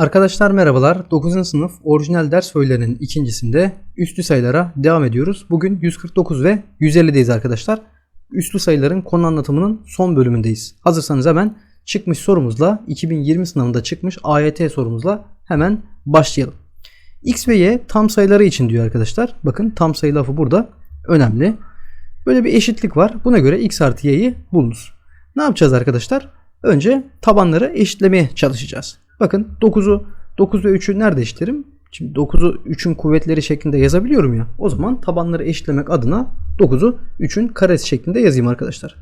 Arkadaşlar merhabalar. 9. sınıf orijinal ders öğelerinin ikincisinde üslü sayılara devam ediyoruz. Bugün 149 ve 150'deyiz arkadaşlar. Üslü sayıların konu anlatımının son bölümündeyiz. Hazırsanız hemen çıkmış sorumuzla 2020 sınavında çıkmış AYT sorumuzla hemen başlayalım. X ve Y tam sayıları için diyor arkadaşlar. Bakın tam sayı lafı burada önemli. Böyle bir eşitlik var. Buna göre X artı Y'yi bulunuz. Ne yapacağız arkadaşlar? Önce tabanları eşitlemeye çalışacağız. Bakın 9'u 9 ve 3'ü nerede eşitlerim? Şimdi 9'u 3'ün kuvvetleri şeklinde yazabiliyorum ya. O zaman tabanları eşitlemek adına 9'u 3'ün karesi şeklinde yazayım arkadaşlar.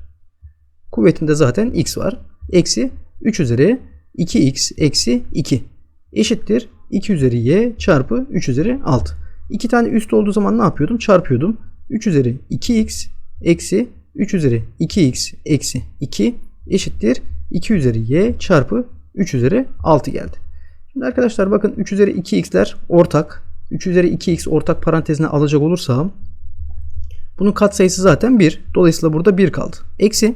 Kuvvetinde zaten x var. Eksi 3 üzeri 2x eksi 2 eşittir 2 üzeri y çarpı 3 üzeri 6. İki tane üst olduğu zaman ne yapıyordum? Çarpıyordum. 3 üzeri 2x eksi 3 üzeri 2x eksi 2 eşittir 2 üzeri y çarpı 3 üzeri 6 geldi. Şimdi arkadaşlar bakın 3 üzeri 2x'ler ortak. 3 üzeri 2x ortak parantezine alacak olursam bunun katsayısı zaten 1. Dolayısıyla burada 1 kaldı. Eksi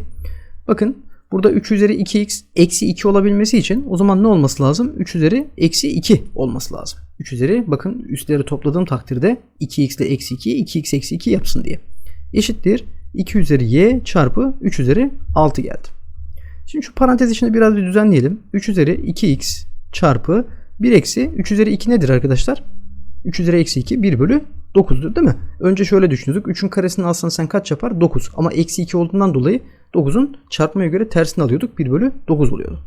bakın burada 3 üzeri 2x eksi 2 olabilmesi için o zaman ne olması lazım? 3 üzeri eksi 2 olması lazım. 3 üzeri bakın üstleri topladığım takdirde 2x ile eksi 2 2x eksi 2 yapsın diye. Eşittir 2 üzeri y çarpı 3 üzeri 6 geldi. Şimdi şu parantez içinde biraz bir düzenleyelim. 3 üzeri 2x çarpı 1 eksi 3 üzeri 2 nedir arkadaşlar? 3 üzeri eksi 2 1 bölü 9'dur değil mi? Önce şöyle düşündük. 3'ün karesini alsan sen kaç yapar? 9. Ama eksi 2 olduğundan dolayı 9'un çarpmaya göre tersini alıyorduk. 1 bölü 9 oluyordu.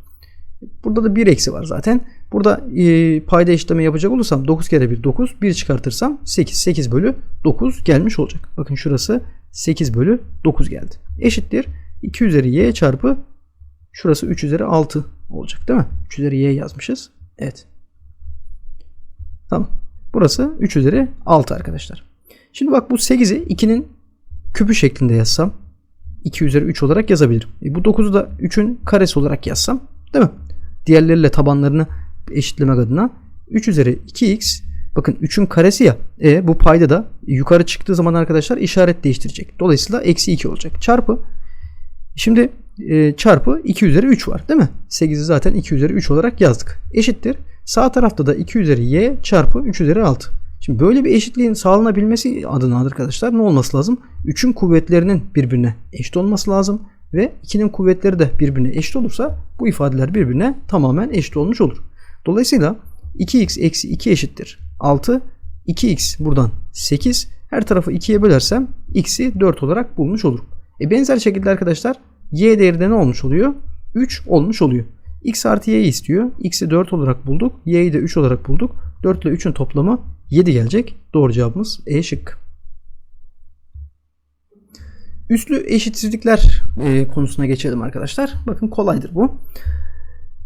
Burada da 1 eksi var zaten. Burada e, payda işlemi yapacak olursam 9 kere 1 9. 1 çıkartırsam 8. 8 bölü 9 gelmiş olacak. Bakın şurası 8 bölü 9 geldi. Eşittir 2 üzeri y çarpı Şurası 3 üzeri 6 olacak değil mi? 3 üzeri y yazmışız. Evet. Tamam. Burası 3 üzeri 6 arkadaşlar. Şimdi bak bu 8'i 2'nin küpü şeklinde yazsam 2 üzeri 3 olarak yazabilirim. E bu 9'u da 3'ün karesi olarak yazsam değil mi? Diğerleriyle tabanlarını eşitlemek adına 3 üzeri 2x bakın 3'ün karesi ya e, bu payda da yukarı çıktığı zaman arkadaşlar işaret değiştirecek. Dolayısıyla eksi 2 olacak. Çarpı Şimdi e, çarpı 2 üzeri 3 var değil mi? 8'i zaten 2 üzeri 3 olarak yazdık. Eşittir. Sağ tarafta da 2 üzeri y çarpı 3 üzeri 6. Şimdi böyle bir eşitliğin sağlanabilmesi adına arkadaşlar ne olması lazım? 3'ün kuvvetlerinin birbirine eşit olması lazım. Ve 2'nin kuvvetleri de birbirine eşit olursa bu ifadeler birbirine tamamen eşit olmuş olur. Dolayısıyla 2x eksi 2 eşittir 6. 2x buradan 8. Her tarafı 2'ye bölersem x'i 4 olarak bulmuş olurum. E benzer şekilde arkadaşlar y değeri de ne olmuş oluyor? 3 olmuş oluyor. x artı y'yi istiyor. x'i 4 olarak bulduk. y'yi de 3 olarak bulduk. 4 ile 3'ün toplamı 7 gelecek. Doğru cevabımız E şık. Üslü eşitsizlikler e, konusuna geçelim arkadaşlar. Bakın kolaydır bu.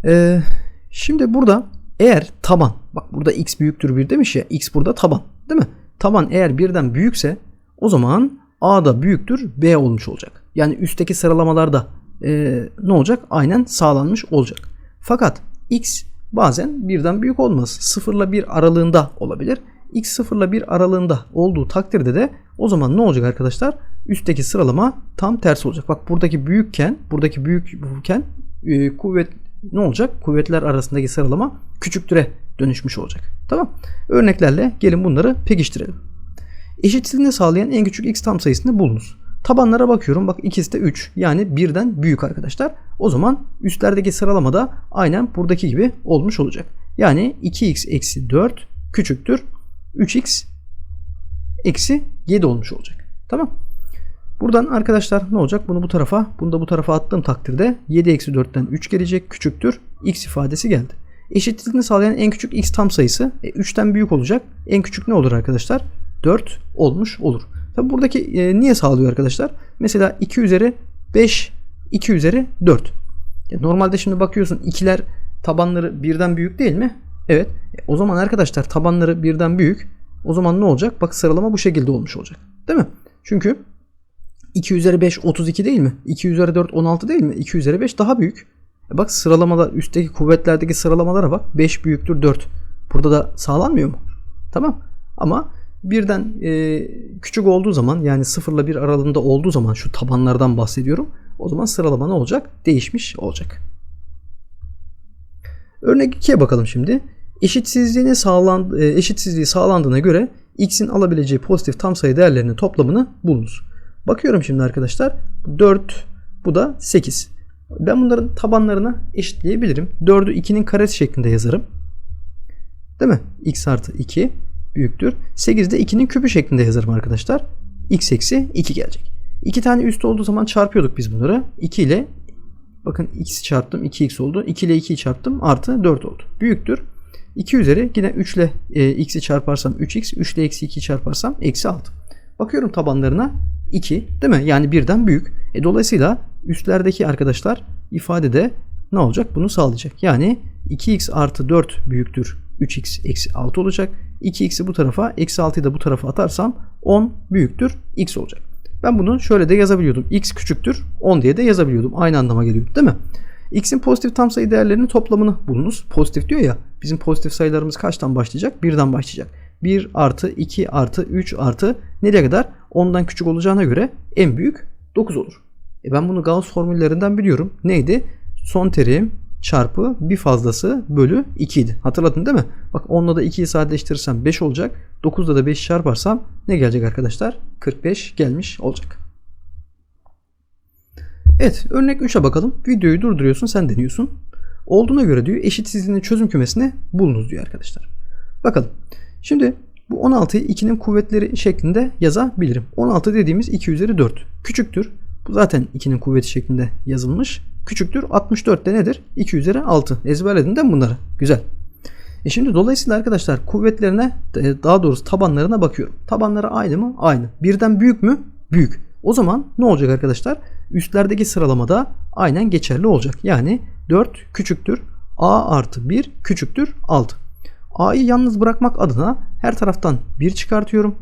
E, şimdi burada eğer taban bak burada x büyüktür 1 demiş ya x burada taban değil mi? Taban eğer birden büyükse o zaman A da büyüktür B olmuş olacak. Yani üstteki sıralamalarda e, ne olacak? Aynen sağlanmış olacak. Fakat X bazen birden büyük olmaz. 0 ile 1 aralığında olabilir. X 0 ile 1 aralığında olduğu takdirde de o zaman ne olacak arkadaşlar? Üstteki sıralama tam tersi olacak. Bak buradaki büyükken, buradaki büyükken e, kuvvet ne olacak? Kuvvetler arasındaki sıralama küçüktüre dönüşmüş olacak. Tamam. Örneklerle gelin bunları pekiştirelim. Eşitsizliğini sağlayan en küçük x tam sayısını bulunuz. Tabanlara bakıyorum. Bak ikisi de 3. Yani birden büyük arkadaşlar. O zaman üstlerdeki sıralamada aynen buradaki gibi olmuş olacak. Yani 2x eksi 4 küçüktür. 3x eksi 7 olmuş olacak. Tamam. Buradan arkadaşlar ne olacak? Bunu bu tarafa, bunu da bu tarafa attığım takdirde 7 eksi 4'ten 3 gelecek. Küçüktür. x ifadesi geldi. Eşitliğini sağlayan en küçük x tam sayısı e, 3'ten büyük olacak. En küçük ne olur arkadaşlar? 4 olmuş olur. Tabi buradaki e, niye sağlıyor arkadaşlar? Mesela 2 üzeri 5, 2 üzeri 4. Ya normalde şimdi bakıyorsun ikiler tabanları birden büyük değil mi? Evet. E, o zaman arkadaşlar tabanları birden büyük. O zaman ne olacak? Bak sıralama bu şekilde olmuş olacak. Değil mi? Çünkü 2 üzeri 5 32 değil mi? 2 üzeri 4 16 değil mi? 2 üzeri 5 daha büyük. E bak sıralamalar üstteki kuvvetlerdeki sıralamalara bak. 5 büyüktür 4. Burada da sağlanmıyor mu? Tamam. Ama birden e, küçük olduğu zaman yani 0 ile 1 aralığında olduğu zaman şu tabanlardan bahsediyorum. O zaman sıralama ne olacak? Değişmiş olacak. Örnek 2'ye bakalım şimdi. Eşitsizliğini sağlan, e, eşitsizliği sağlandığına göre x'in alabileceği pozitif tam sayı değerlerinin toplamını bulunuz. Bakıyorum şimdi arkadaşlar. 4 bu da 8. Ben bunların tabanlarını eşitleyebilirim. 4'ü 2'nin karesi şeklinde yazarım. Değil mi? x artı 2 büyüktür. 8 de 2'nin küpü şeklinde yazarım arkadaşlar. x eksi 2 gelecek. 2 tane üst olduğu zaman çarpıyorduk biz bunları. 2 ile bakın x'i çarptım 2x oldu. 2 ile 2'yi çarptım artı 4 oldu. Büyüktür. 2 üzeri yine 3 ile e, x'i çarparsam 3x, 3 ile eksi 2'yi çarparsam eksi 6. Bakıyorum tabanlarına 2 değil mi? Yani birden büyük. E, dolayısıyla üstlerdeki arkadaşlar ifadede ne olacak? Bunu sağlayacak. Yani 2x artı 4 büyüktür 3x eksi 6 olacak. 2x'i bu tarafa eksi 6'yı da bu tarafa atarsam 10 büyüktür x olacak. Ben bunu şöyle de yazabiliyordum. x küçüktür 10 diye de yazabiliyordum. Aynı anlama geliyor değil mi? x'in pozitif tam sayı değerlerinin toplamını bulunuz. Pozitif diyor ya bizim pozitif sayılarımız kaçtan başlayacak? 1'den başlayacak. 1 artı 2 artı 3 artı nereye kadar? 10'dan küçük olacağına göre en büyük 9 olur. E ben bunu Gauss formüllerinden biliyorum. Neydi? Son terim çarpı bir fazlası bölü 2 idi. Hatırladın değil mi? Bak 10'la da 2'yi sadeleştirirsem 5 olacak. 9'da da 5 çarparsam ne gelecek arkadaşlar? 45 gelmiş olacak. Evet örnek 3'e bakalım. Videoyu durduruyorsun sen deniyorsun. Olduğuna göre diyor eşitsizliğinin çözüm kümesini bulunuz diyor arkadaşlar. Bakalım. Şimdi bu 16'yı 2'nin kuvvetleri şeklinde yazabilirim. 16 dediğimiz 2 üzeri 4. Küçüktür. Bu zaten 2'nin kuvveti şeklinde yazılmış. Küçüktür. 64 de nedir? 2 üzeri 6. Ezberledin değil mi bunları? Güzel. E şimdi dolayısıyla arkadaşlar kuvvetlerine daha doğrusu tabanlarına bakıyorum. Tabanları aynı mı? Aynı. Birden büyük mü? Büyük. O zaman ne olacak arkadaşlar? Üstlerdeki sıralamada aynen geçerli olacak. Yani 4 küçüktür. A artı 1 küçüktür 6. A'yı yalnız bırakmak adına her taraftan 1 çıkartıyorum.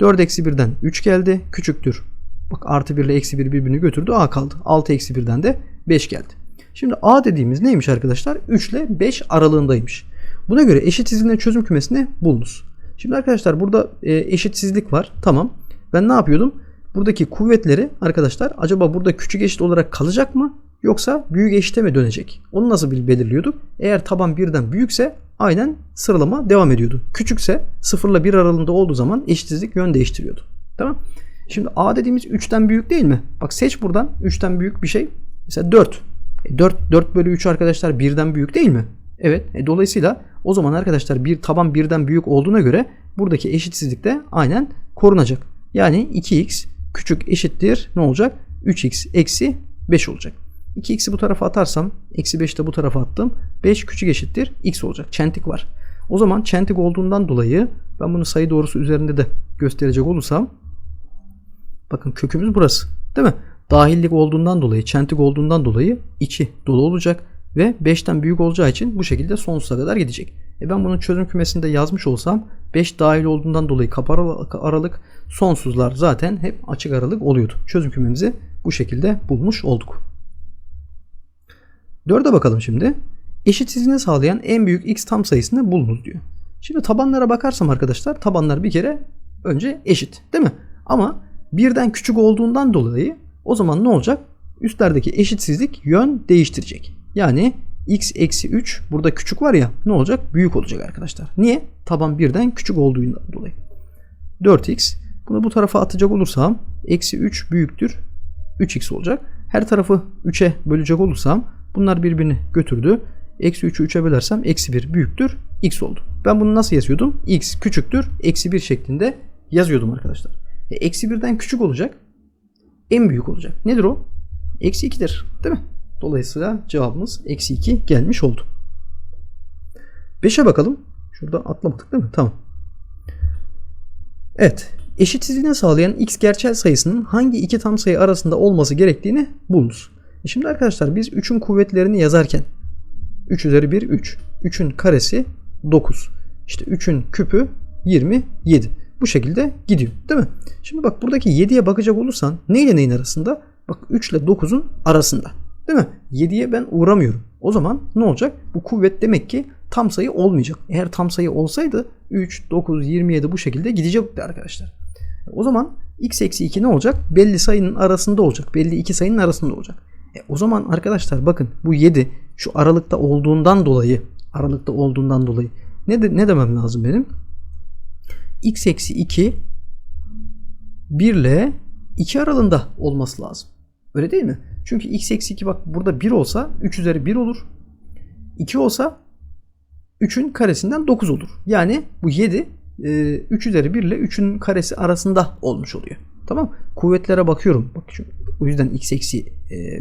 4 eksi 1'den 3 geldi. Küçüktür. Bak artı 1 ile eksi 1 birbirini götürdü. A kaldı. 6 eksi 1'den de 5 geldi. Şimdi A dediğimiz neymiş arkadaşlar? 3 ile 5 aralığındaymış. Buna göre eşitsizliğin çözüm kümesini bulunuz. Şimdi arkadaşlar burada e, eşitsizlik var. Tamam. Ben ne yapıyordum? Buradaki kuvvetleri arkadaşlar acaba burada küçük eşit olarak kalacak mı? Yoksa büyük eşite mi dönecek? Onu nasıl belirliyorduk? Eğer taban birden büyükse aynen sıralama devam ediyordu. Küçükse 0 ile 1 aralığında olduğu zaman eşitsizlik yön değiştiriyordu. Tamam. Şimdi A dediğimiz 3'ten büyük değil mi? Bak seç buradan 3'ten büyük bir şey. Mesela 4. E 4, 4 bölü 3 arkadaşlar 1'den büyük değil mi? Evet. E dolayısıyla o zaman arkadaşlar bir taban birden büyük olduğuna göre buradaki eşitsizlik de aynen korunacak. Yani 2x küçük eşittir ne olacak? 3x eksi 5 olacak. 2x'i bu tarafa atarsam eksi 5 de bu tarafa attım. 5 küçük eşittir x olacak. Çentik var. O zaman çentik olduğundan dolayı ben bunu sayı doğrusu üzerinde de gösterecek olursam bakın kökümüz burası. Değil mi? Dahillik olduğundan dolayı, çentik olduğundan dolayı içi dolu olacak ve 5'ten büyük olacağı için bu şekilde sonsuza kadar gidecek. E ben bunun çözüm kümesinde yazmış olsam 5 dahil olduğundan dolayı kapalı aralık sonsuzlar zaten hep açık aralık oluyordu. Çözüm kümemizi bu şekilde bulmuş olduk. 4'e bakalım şimdi. Eşitsizliğini sağlayan en büyük x tam sayısını bulunuz diyor. Şimdi tabanlara bakarsam arkadaşlar tabanlar bir kere önce eşit değil mi? Ama birden küçük olduğundan dolayı o zaman ne olacak? Üstlerdeki eşitsizlik yön değiştirecek. Yani x eksi 3 burada küçük var ya ne olacak? Büyük olacak arkadaşlar. Niye? Taban birden küçük olduğundan dolayı. 4x bunu bu tarafa atacak olursam eksi 3 büyüktür 3x olacak. Her tarafı 3'e bölecek olursam bunlar birbirini götürdü. Eksi 3'ü 3'e bölersem eksi 1 büyüktür x oldu. Ben bunu nasıl yazıyordum? x küçüktür eksi 1 şeklinde yazıyordum arkadaşlar. E, eksi 1'den küçük olacak. En büyük olacak. Nedir o? Eksi 2'dir. Değil mi? Dolayısıyla cevabımız eksi 2 gelmiş oldu. 5'e bakalım. Şurada atlamadık değil mi? Tamam. Evet. Eşitsizliğini sağlayan x gerçel sayısının hangi iki tam sayı arasında olması gerektiğini bulunuz. E şimdi arkadaşlar biz 3'ün kuvvetlerini yazarken 3 üzeri 1 3. 3'ün karesi 9. İşte 3'ün küpü 27. Bu şekilde gidiyor değil mi? Şimdi bak buradaki 7'ye bakacak olursan neyle neyin arasında? Bak 3 ile 9'un arasında. Değil mi? 7'ye ben uğramıyorum. O zaman ne olacak? Bu kuvvet demek ki tam sayı olmayacak. Eğer tam sayı olsaydı 3, 9, 27 bu şekilde gidecekti arkadaşlar. O zaman x eksi 2 ne olacak? Belli sayının arasında olacak. Belli iki sayının arasında olacak. E, o zaman arkadaşlar bakın bu 7 şu aralıkta olduğundan dolayı aralıkta olduğundan dolayı. Ne, de, ne demem lazım benim? X eksi 2 1 ile 2 aralığında olması lazım. Öyle değil mi? Çünkü x eksi 2 bak burada 1 olsa 3 üzeri 1 olur. 2 olsa 3'ün karesinden 9 olur. Yani bu 7 3 üzeri 1 ile 3'ün karesi arasında olmuş oluyor. Tamam Kuvvetlere bakıyorum. Bak o yüzden x eksi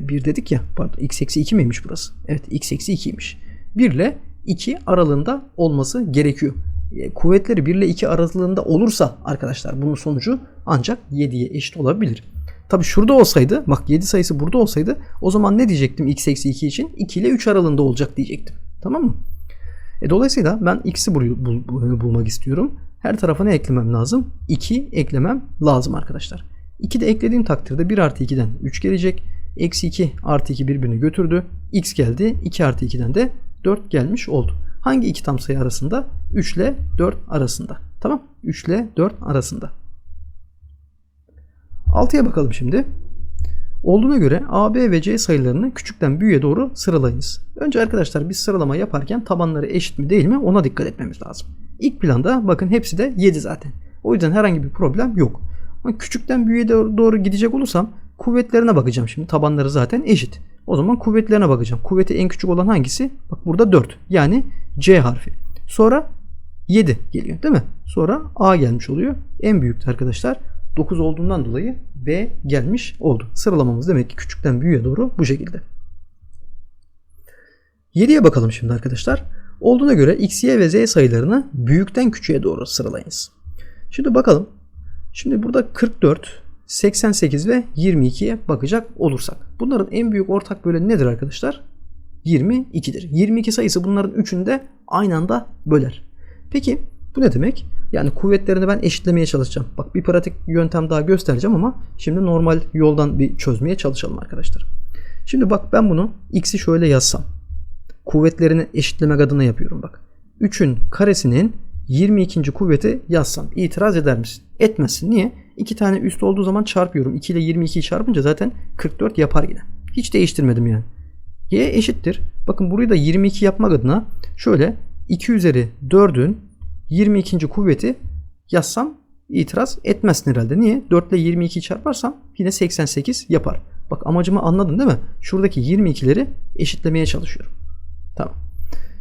1 dedik ya. Pardon x eksi 2 miymiş burası? Evet x eksi 2'ymiş. 1 ile 2 aralığında olması gerekiyor. E, kuvvetleri 1 ile 2 aralığında olursa arkadaşlar bunun sonucu ancak 7'ye eşit olabilir. Tabi şurada olsaydı bak 7 sayısı burada olsaydı o zaman ne diyecektim x eksi 2 için? 2 ile 3 aralığında olacak diyecektim. Tamam mı? E, dolayısıyla ben x'i bul, bul, bul, bulmak istiyorum. Her tarafa ne eklemem lazım? 2 eklemem lazım arkadaşlar. 2 de eklediğim takdirde 1 artı 2'den 3 gelecek. Eksi 2 artı 2 birbirini götürdü. x geldi. 2 artı 2'den de 4 gelmiş oldu. Hangi iki tam sayı arasında? 3 ile 4 arasında. Tamam. 3 ile 4 arasında. 6'ya bakalım şimdi. Olduğuna göre A, B ve C sayılarını küçükten büyüğe doğru sıralayınız. Önce arkadaşlar biz sıralama yaparken tabanları eşit mi değil mi ona dikkat etmemiz lazım. İlk planda bakın hepsi de 7 zaten. O yüzden herhangi bir problem yok. Ama küçükten büyüğe doğru gidecek olursam kuvvetlerine bakacağım şimdi. Tabanları zaten eşit. O zaman kuvvetlerine bakacağım. Kuvveti en küçük olan hangisi? Bak burada 4. Yani C harfi. Sonra 7 geliyor değil mi? Sonra A gelmiş oluyor. En büyükte arkadaşlar 9 olduğundan dolayı B gelmiş oldu. Sıralamamız demek ki küçükten büyüğe doğru bu şekilde. 7'ye bakalım şimdi arkadaşlar. Olduğuna göre x, y ve z sayılarını büyükten küçüğe doğru sıralayınız. Şimdi bakalım. Şimdi burada 44, 88 ve 22'ye bakacak olursak. Bunların en büyük ortak böleni nedir arkadaşlar? 22'dir. 22 sayısı bunların üçünü de aynı anda böler. Peki bu ne demek? Yani kuvvetlerini ben eşitlemeye çalışacağım. Bak bir pratik yöntem daha göstereceğim ama şimdi normal yoldan bir çözmeye çalışalım arkadaşlar. Şimdi bak ben bunu x'i şöyle yazsam. Kuvvetlerini eşitlemek adına yapıyorum bak. 3'ün karesinin 22. kuvveti yazsam itiraz eder misin? Etmezsin. Niye? 2 tane üst olduğu zaman çarpıyorum. 2 ile 22'yi çarpınca zaten 44 yapar yine. Hiç değiştirmedim yani. Y eşittir. Bakın burayı da 22 yapmak adına şöyle 2 üzeri 4'ün 22. kuvveti yazsam itiraz etmezsin herhalde. Niye? 4 ile 22'yi çarparsam yine 88 yapar. Bak amacımı anladın değil mi? Şuradaki 22'leri eşitlemeye çalışıyorum. Tamam.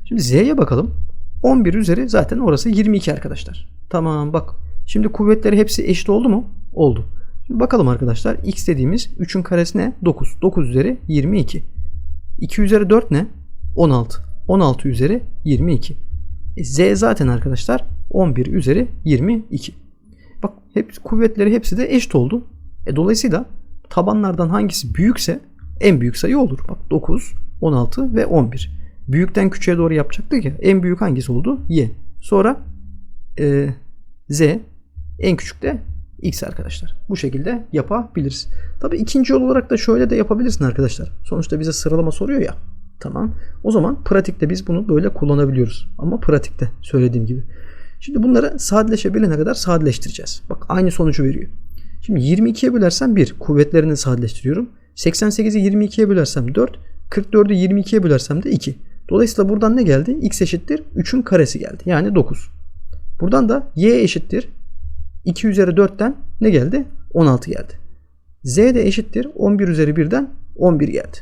Şimdi Z'ye bakalım. 11 üzeri zaten orası 22 arkadaşlar. Tamam bak. Şimdi kuvvetleri hepsi eşit oldu mu? Oldu. Şimdi bakalım arkadaşlar. X dediğimiz 3'ün karesi ne? 9. 9 üzeri 22. 2 üzeri 4 ne? 16. 16 üzeri 22. E, Z zaten arkadaşlar 11 üzeri 22. Bak hep kuvvetleri hepsi de eşit oldu. E, dolayısıyla tabanlardan hangisi büyükse en büyük sayı olur. Bak 9, 16 ve 11. Büyükten küçüğe doğru yapacaktık ya. En büyük hangisi oldu? Y. Sonra e, Z. En küçük de X arkadaşlar. Bu şekilde yapabiliriz. Tabi ikinci yol olarak da şöyle de yapabilirsin arkadaşlar. Sonuçta bize sıralama soruyor ya. Tamam. O zaman pratikte biz bunu böyle kullanabiliyoruz. Ama pratikte söylediğim gibi. Şimdi bunları sadeleşebilene kadar sadeleştireceğiz. Bak aynı sonucu veriyor. Şimdi 22'ye bölersem 1. Kuvvetlerini sadeleştiriyorum. 88'i 22'ye bölersem 4. 44'ü 22'ye bölersem de 2. Dolayısıyla buradan ne geldi? X eşittir 3'ün karesi geldi. Yani 9. Buradan da Y eşittir 2 üzeri 4'ten ne geldi? 16 geldi. Z de eşittir 11 üzeri 1'den 11 geldi.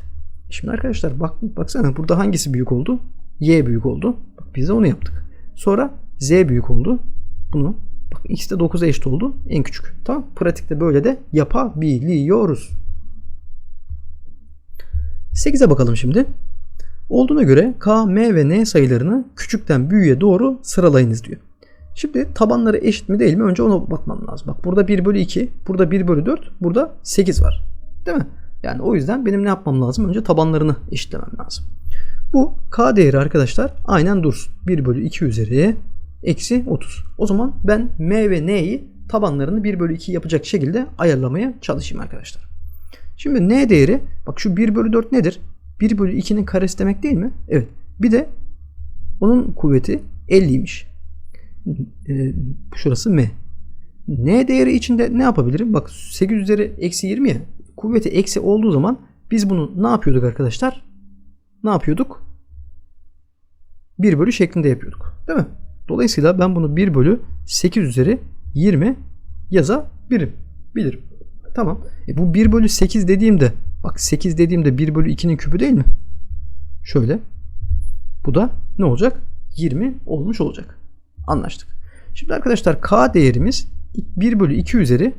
Şimdi arkadaşlar bak baksana burada hangisi büyük oldu? Y büyük oldu. Bak biz de onu yaptık. Sonra Z büyük oldu. Bunu bak X de 9'a eşit oldu. En küçük. Tamam. Pratikte böyle de yapabiliyoruz. 8'e bakalım şimdi. Olduğuna göre K, M ve N sayılarını küçükten büyüğe doğru sıralayınız diyor. Şimdi tabanları eşit mi değil mi? Önce ona bakmam lazım. Bak burada 1 bölü 2, burada 1 bölü 4, burada 8 var. Değil mi? Yani o yüzden benim ne yapmam lazım? Önce tabanlarını eşitlemem lazım. Bu K değeri arkadaşlar aynen dursun. 1 bölü 2 üzeri eksi 30. O zaman ben M ve N'yi tabanlarını 1 bölü 2 yapacak şekilde ayarlamaya çalışayım arkadaşlar. Şimdi N değeri bak şu 1 bölü 4 nedir? 1 bölü 2'nin karesi demek değil mi? Evet. Bir de onun kuvveti 50'ymiş. Ee, şurası M. N değeri içinde ne yapabilirim? Bak 8 üzeri eksi 20 ya. Kuvveti eksi olduğu zaman biz bunu ne yapıyorduk arkadaşlar? Ne yapıyorduk? 1 bölü şeklinde yapıyorduk. Değil mi? Dolayısıyla ben bunu 1 bölü 8 üzeri 20 yazabilirim. Bilirim. Tamam. E bu 1 bölü 8 dediğimde bak 8 dediğimde 1 bölü 2'nin küpü değil mi? Şöyle. Bu da ne olacak? 20 olmuş olacak. Anlaştık. Şimdi arkadaşlar k değerimiz 1 bölü 2 üzeri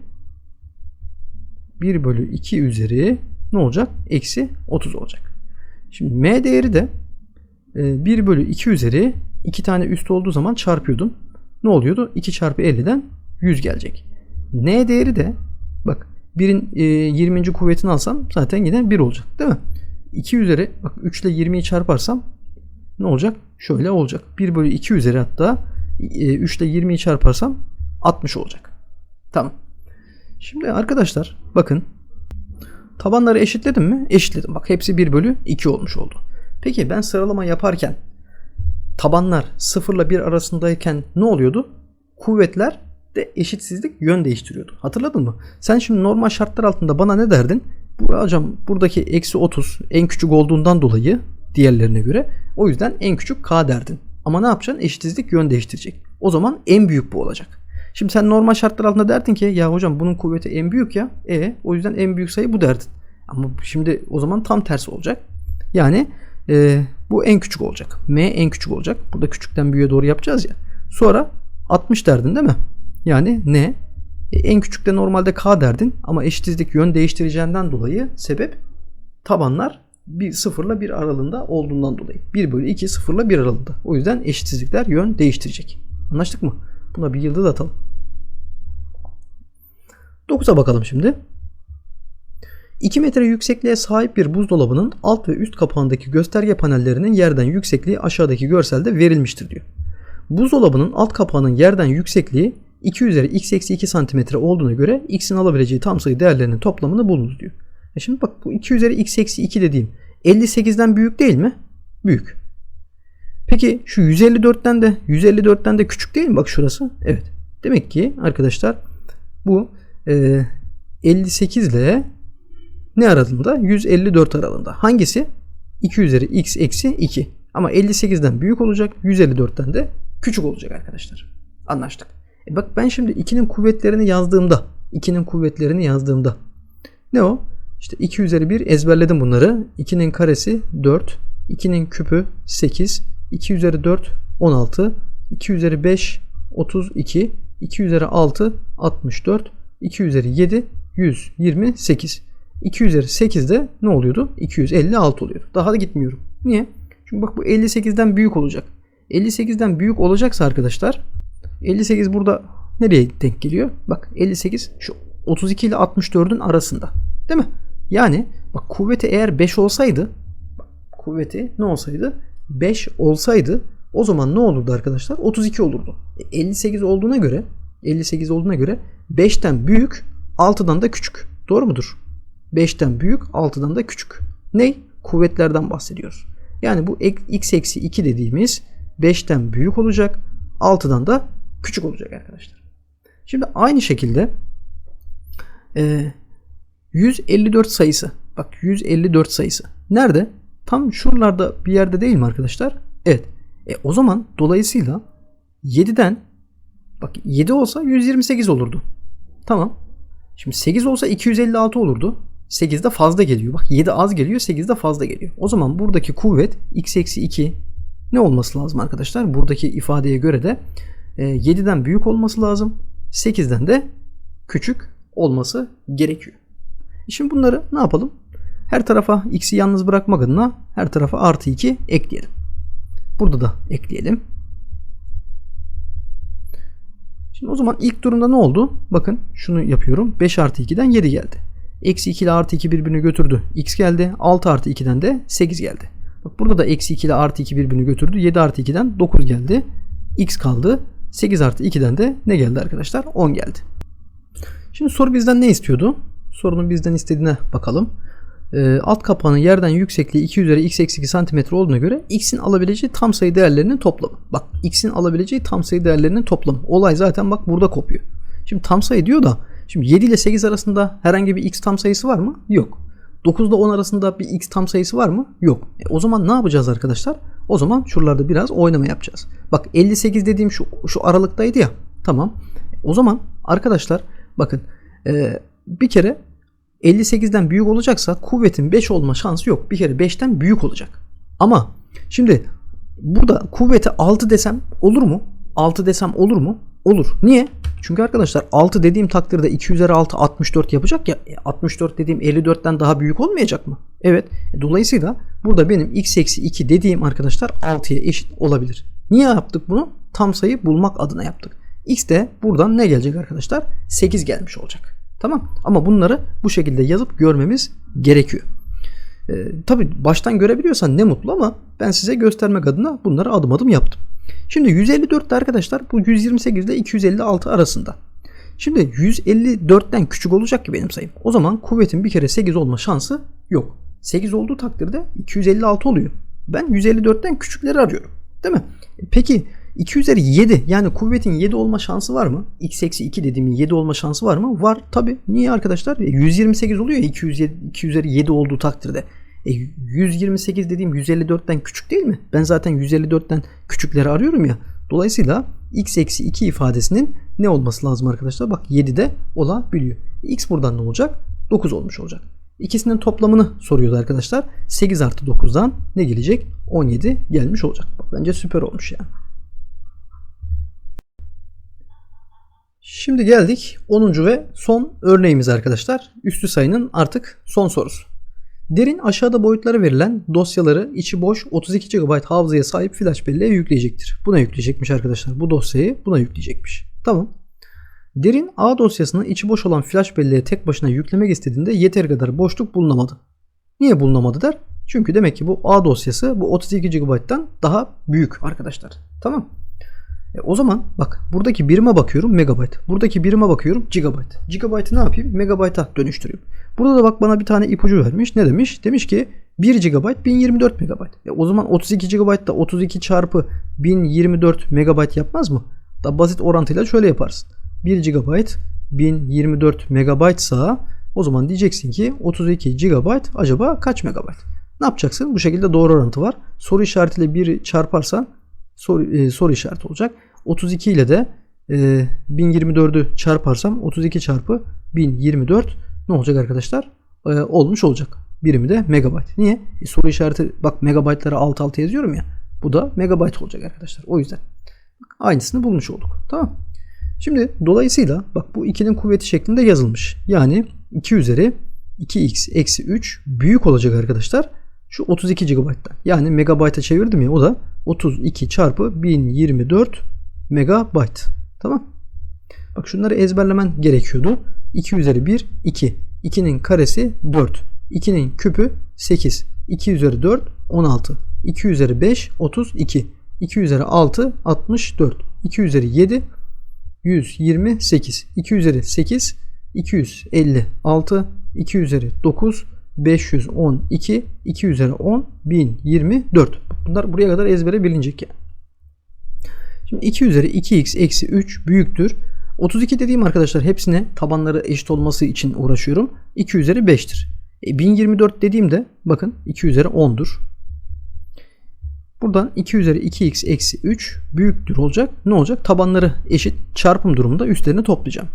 1 bölü 2 üzeri ne olacak? Eksi 30 olacak. Şimdi m değeri de 1 e, bölü 2 üzeri 2 tane üst olduğu zaman çarpıyordum. Ne oluyordu? 2 çarpı 50'den 100 gelecek. N değeri de bak 1'in 20. E, kuvvetini alsam zaten yine 1 olacak değil mi? 2 üzeri bak 3 ile 20'yi çarparsam ne olacak? Şöyle olacak. 1 bölü 2 üzeri hatta 3 e, ile 20'yi çarparsam 60 olacak. Tamam. Şimdi arkadaşlar bakın tabanları eşitledim mi? Eşitledim. Bak hepsi 1 bölü 2 olmuş oldu. Peki ben sıralama yaparken tabanlar 0 ile 1 arasındayken ne oluyordu? Kuvvetler de eşitsizlik yön değiştiriyordu. Hatırladın mı? Sen şimdi normal şartlar altında bana ne derdin? Bu, hocam buradaki eksi 30 en küçük olduğundan dolayı diğerlerine göre o yüzden en küçük k derdin. Ama ne yapacaksın? Eşitsizlik yön değiştirecek. O zaman en büyük bu olacak. Şimdi sen normal şartlar altında derdin ki ya hocam bunun kuvveti en büyük ya. E o yüzden en büyük sayı bu derdin. Ama şimdi o zaman tam tersi olacak. Yani e, bu en küçük olacak. M en küçük olacak. Burada küçükten büyüğe doğru yapacağız ya. Sonra 60 derdin değil mi? Yani ne? E, en küçükte normalde K derdin ama eşitsizlik yön değiştireceğinden dolayı sebep tabanlar bir sıfırla bir aralığında olduğundan dolayı. 1 bölü 2 sıfırla bir aralığında. O yüzden eşitsizlikler yön değiştirecek. Anlaştık mı? Buna bir yıldız atalım. 9'a bakalım şimdi. 2 metre yüksekliğe sahip bir buzdolabının alt ve üst kapağındaki gösterge panellerinin yerden yüksekliği aşağıdaki görselde verilmiştir diyor. Buzdolabının alt kapağının yerden yüksekliği 2 üzeri x eksi 2 cm olduğuna göre x'in alabileceği tam sayı değerlerinin toplamını bulunuz diyor. E şimdi bak bu 2 üzeri x eksi 2 dediğim 58'den büyük değil mi? Büyük. Peki şu 154'ten de 154'ten de küçük değil mi? Bak şurası. Evet. Demek ki arkadaşlar bu e, 58 ile ne aralığında? 154 aralığında. Hangisi? 2 üzeri x eksi 2. Ama 58'den büyük olacak. 154'ten de küçük olacak arkadaşlar. Anlaştık. E bak ben şimdi 2'nin kuvvetlerini yazdığımda 2'nin kuvvetlerini yazdığımda ne o? İşte 2 üzeri 1 ezberledim bunları. 2'nin karesi 4. 2'nin küpü 8. 2 üzeri 4 16. 2 üzeri 5 32. 2 üzeri 6 64. 2 üzeri 7 128. 2 üzeri 8 de ne oluyordu? 256 oluyor. Daha da gitmiyorum. Niye? Çünkü bak bu 58'den büyük olacak. 58'den büyük olacaksa arkadaşlar 58 burada nereye denk geliyor? Bak 58 şu 32 ile 64'ün arasında. Değil mi? Yani bak kuvveti eğer 5 olsaydı kuvveti ne olsaydı? 5 olsaydı o zaman ne olurdu arkadaşlar? 32 olurdu. E, 58 olduğuna göre 58 olduğuna göre 5'ten büyük 6'dan da küçük. Doğru mudur? 5'ten büyük 6'dan da küçük. Ne? Kuvvetlerden bahsediyoruz. Yani bu x eksi 2 dediğimiz 5'ten büyük olacak. 6'dan da küçük olacak arkadaşlar. Şimdi aynı şekilde e, 154 sayısı. Bak 154 sayısı. Nerede? Tam şuralarda bir yerde değil mi arkadaşlar? Evet. E, o zaman dolayısıyla 7'den bak 7 olsa 128 olurdu. Tamam. Şimdi 8 olsa 256 olurdu. 8 de fazla geliyor. Bak 7 az geliyor 8 de fazla geliyor. O zaman buradaki kuvvet x eksi 2 ne olması lazım arkadaşlar? Buradaki ifadeye göre de 7'den e, büyük olması lazım. 8'den de küçük olması gerekiyor. Şimdi bunları ne yapalım? Her tarafa x'i yalnız bırakmak adına her tarafa artı 2 ekleyelim. Burada da ekleyelim. Şimdi o zaman ilk durumda ne oldu? Bakın şunu yapıyorum. 5 artı 2'den 7 geldi. Eksi 2 ile artı 2 birbirini götürdü. X geldi. 6 artı 2'den de 8 geldi. Bak burada da eksi 2 ile artı 2 birbirini götürdü. 7 artı 2'den 9 geldi. X kaldı. 8 artı 2'den de ne geldi arkadaşlar? 10 geldi. Şimdi soru bizden ne istiyordu? Sorunun bizden istediğine bakalım. E, alt kapağının yerden yüksekliği 2 üzeri x eksi 2 cm olduğuna göre x'in alabileceği tam sayı değerlerinin toplamı. Bak x'in alabileceği tam sayı değerlerinin toplamı. Olay zaten bak burada kopuyor. Şimdi tam sayı diyor da şimdi 7 ile 8 arasında herhangi bir x tam sayısı var mı? Yok. 9 ile 10 arasında bir x tam sayısı var mı? Yok. E, o zaman ne yapacağız arkadaşlar? O zaman şuralarda biraz oynama yapacağız. Bak 58 dediğim şu, şu aralıktaydı ya. Tamam. O zaman arkadaşlar bakın e, bir kere 58'den büyük olacaksa kuvvetin 5 olma şansı yok. Bir kere 5'ten büyük olacak. Ama şimdi burada kuvveti 6 desem olur mu? 6 desem olur mu? Olur. Niye? Çünkü arkadaşlar 6 dediğim takdirde 2 üzeri 6 64 yapacak ya. E, 64 dediğim 54'ten daha büyük olmayacak mı? Evet. E, Dolayısıyla burada benim x eksi 2 dediğim arkadaşlar 6'ya eşit olabilir. Niye yaptık bunu? Tam sayı bulmak adına yaptık. X de buradan ne gelecek arkadaşlar? 8 gelmiş olacak. Tamam. Ama bunları bu şekilde yazıp görmemiz gerekiyor. Ee, Tabi baştan görebiliyorsan ne mutlu ama ben size göstermek adına bunları adım adım yaptım. Şimdi 154 de arkadaşlar bu 128 ile 256 arasında. Şimdi 154'ten küçük olacak ki benim sayım. O zaman kuvvetin bir kere 8 olma şansı yok. 8 olduğu takdirde 256 oluyor. Ben 154'ten küçükleri arıyorum. Değil mi? Peki 2 üzeri 7 yani kuvvetin 7 olma şansı var mı? x eksi 2 dediğimin 7 olma şansı var mı? Var tabi. Niye arkadaşlar? 128 oluyor ya 207, 2 üzeri 7 olduğu takdirde. E, 128 dediğim 154'ten küçük değil mi? Ben zaten 154'ten küçükleri arıyorum ya. Dolayısıyla x eksi 2 ifadesinin ne olması lazım arkadaşlar? Bak 7 de olabiliyor. x buradan ne olacak? 9 olmuş olacak. İkisinin toplamını soruyordu arkadaşlar. 8 artı 9'dan ne gelecek? 17 gelmiş olacak. Bak, bence süper olmuş yani. Şimdi geldik 10. ve son örneğimiz arkadaşlar. Üstü sayının artık son sorusu. Derin aşağıda boyutları verilen dosyaları içi boş 32 GB hafızaya sahip flash belleğe yükleyecektir. Buna yükleyecekmiş arkadaşlar. Bu dosyayı buna yükleyecekmiş. Tamam. Derin A dosyasını içi boş olan flash belleğe tek başına yüklemek istediğinde yeteri kadar boşluk bulunamadı. Niye bulunamadı der? Çünkü demek ki bu A dosyası bu 32 GB'dan daha büyük arkadaşlar. Tamam. E o zaman bak buradaki birime bakıyorum megabayt. Buradaki birime bakıyorum gigabayt. Gigabayt'ı ne yapayım? Megabayt'a dönüştüreyim. Burada da bak bana bir tane ipucu vermiş. Ne demiş? Demiş ki 1 GB 1024 MB. E o zaman 32 GB da 32 çarpı 1024 MB yapmaz mı? Da basit orantıyla şöyle yaparsın. 1 GB 1024 MB sa o zaman diyeceksin ki 32 GB acaba kaç megabayt? Ne yapacaksın? Bu şekilde doğru orantı var. Soru işaretiyle 1 çarparsan soru, e, soru işareti olacak. 32 ile de e, 1024'ü çarparsam 32 çarpı 1024 ne olacak arkadaşlar? E, olmuş olacak. Birimi de megabayt. Niye? E, soru işareti bak megabaytlara alt alta yazıyorum ya. Bu da megabayt olacak arkadaşlar. O yüzden aynısını bulmuş olduk. Tamam. Şimdi dolayısıyla bak bu 2'nin kuvveti şeklinde yazılmış. Yani 2 üzeri 2x eksi 3 büyük olacak arkadaşlar. Şu 32 GB'dan. Yani megabayta çevirdim ya o da 32 çarpı 1024 megabayt. Tamam. Bak şunları ezberlemen gerekiyordu. 2 üzeri 1 2. 2'nin karesi 4. 2'nin küpü 8. 2 üzeri 4 16. 2 üzeri 5 32. 2 üzeri 6 64. 2 üzeri 7 128. 2 üzeri 8 256. 2 üzeri 9 512 2 üzeri 10 1024. Bunlar buraya kadar ezbere bilinecek yani. Şimdi 2 üzeri 2x eksi 3 büyüktür. 32 dediğim arkadaşlar hepsine tabanları eşit olması için uğraşıyorum. 2 üzeri 5'tir. E, 1024 dediğimde bakın 2 üzeri 10'dur. Buradan 2 üzeri 2x eksi 3 büyüktür olacak. Ne olacak? Tabanları eşit çarpım durumunda üstlerini toplayacağım.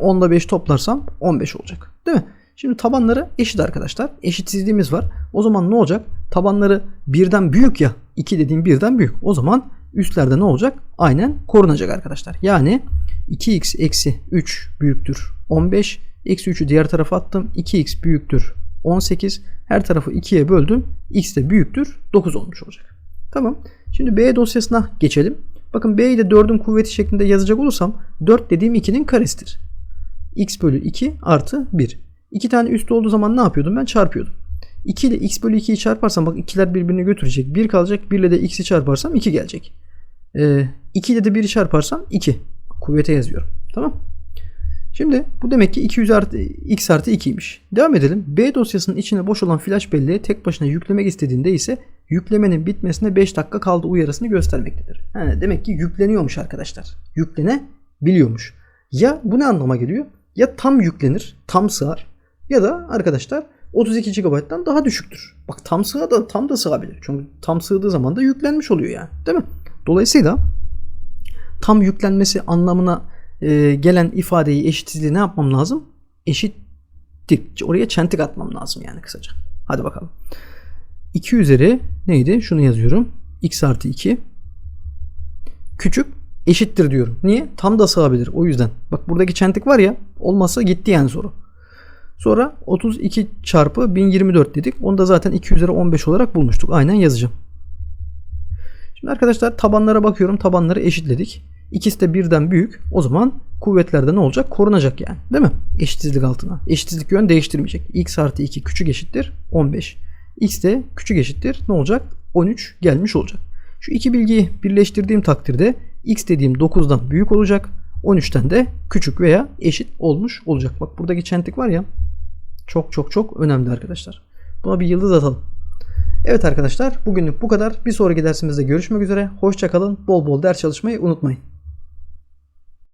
10 ile 5 toplarsam 15 olacak. Değil mi? Şimdi tabanları eşit arkadaşlar. Eşitsizliğimiz var. O zaman ne olacak? Tabanları birden büyük ya. 2 dediğim birden büyük. O zaman üstlerde ne olacak? Aynen korunacak arkadaşlar. Yani 2x eksi 3 büyüktür 15. Eksi 3'ü diğer tarafa attım. 2x büyüktür 18. Her tarafı 2'ye böldüm. x de büyüktür 9 olmuş olacak. Tamam. Şimdi B dosyasına geçelim. Bakın B'yi de 4'ün kuvveti şeklinde yazacak olursam 4 dediğim 2'nin karesidir. x bölü 2 artı 1. 2 tane üstü olduğu zaman ne yapıyordum ben? Çarpıyordum. 2 ile x bölü 2'yi çarparsam bak ikiler birbirini götürecek. 1 kalacak. 1 ile de x'i çarparsam 2 gelecek. Ee, 2 ile de 1'i çarparsam 2. Kuvvete yazıyorum. Tamam. Şimdi bu demek ki 200 artı x artı 2'ymiş. Devam edelim. B dosyasının içine boş olan flash belleği tek başına yüklemek istediğinde ise yüklemenin bitmesine 5 dakika kaldı uyarısını göstermektedir. Yani demek ki yükleniyormuş arkadaşlar. Yüklenebiliyormuş. Ya bu ne anlama geliyor? Ya tam yüklenir, tam sığar ya da arkadaşlar 32 GB'dan daha düşüktür. Bak tam sığ da tam da sığabilir. Çünkü tam sığdığı zaman da yüklenmiş oluyor yani. Değil mi? Dolayısıyla tam yüklenmesi anlamına e, gelen ifadeyi eşitsizliği ne yapmam lazım? Eşittir. Oraya çentik atmam lazım yani kısaca. Hadi bakalım. 2 üzeri neydi? Şunu yazıyorum. x artı 2 küçük eşittir diyorum. Niye? Tam da sığabilir. O yüzden. Bak buradaki çentik var ya olmazsa gitti yani soru. Sonra 32 çarpı 1024 dedik. Onu da zaten 2 üzeri 15 olarak bulmuştuk. Aynen yazacağım. Şimdi arkadaşlar tabanlara bakıyorum. Tabanları eşitledik. İkisi de birden büyük. O zaman kuvvetlerde ne olacak? Korunacak yani. Değil mi? Eşitsizlik altına. Eşitsizlik yön değiştirmeyecek. x artı 2 küçük eşittir 15. x de küçük eşittir ne olacak? 13 gelmiş olacak. Şu iki bilgiyi birleştirdiğim takdirde x dediğim 9'dan büyük olacak. 13'ten de küçük veya eşit olmuş olacak. Bak buradaki çentik var ya çok çok çok önemli arkadaşlar. Buna bir yıldız atalım. Evet arkadaşlar bugünlük bu kadar. Bir sonraki dersimizde görüşmek üzere. Hoşçakalın. Bol bol ders çalışmayı unutmayın.